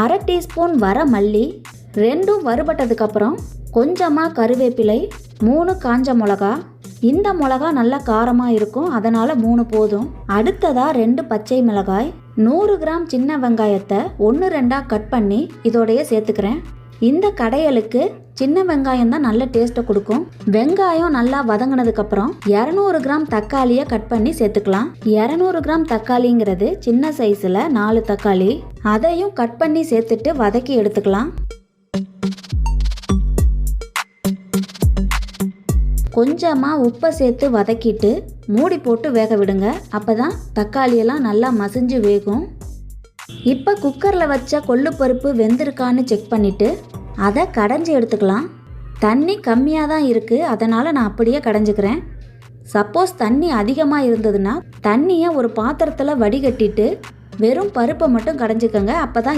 அரை டீஸ்பூன் வர மல்லி ரெண்டும் வறுபட்டதுக்கப்புறம் கொஞ்சமாக கருவேப்பிலை மூணு காஞ்ச மிளகா. இந்த மிளகா நல்லா காரமாக இருக்கும் அதனால் மூணு போதும். அடுத்ததாக ரெண்டு பச்சை மிளகாய் நூறு கிராம் சின்ன வெங்காயத்தை ஒன்று ரெண்டாக கட் பண்ணி இதோடைய சேர்த்துக்கிறேன். இந்த கடையலுக்கு சின்ன வெங்காயம் தான் நல்ல டேஸ்ட்டை கொடுக்கும். வெங்காயம் நல்லா வதங்கினதுக்கப்புறம் இரநூறு கிராம் தக்காளியை கட் பண்ணி சேர்த்துக்கலாம். இரநூறு கிராம் தக்காளிங்கிறது சின்ன சைஸில் நாலு தக்காளி. அதையும் கட் பண்ணி சேர்த்துட்டு வதக்கி எடுத்துக்கலாம். கொஞ்சமாக உப்பை சேர்த்து வதக்கிட்டு மூடி போட்டு வேக விடுங்க. அப்போ தான் தக்காளியெல்லாம் நல்லா மசிஞ்சு வேகும். இப்போ குக்கரில் வச்ச கொள்ளு பருப்பு வெந்திருக்கான்னு செக் பண்ணிவிட்டு அதை கடைஞ்சி எடுத்துக்கலாம். தண்ணி கம்மியாக தான் இருக்குது அதனால் நான் அப்படியே கடைஞ்சிக்கிறேன். சப்போஸ் தண்ணி அதிகமாக இருந்ததுன்னா தண்ணியை ஒரு பாத்திரத்தில் வடிகட்டிட்டு வெறும் பருப்பை மட்டும் கடைஞ்சிக்கோங்க அப்போ தான்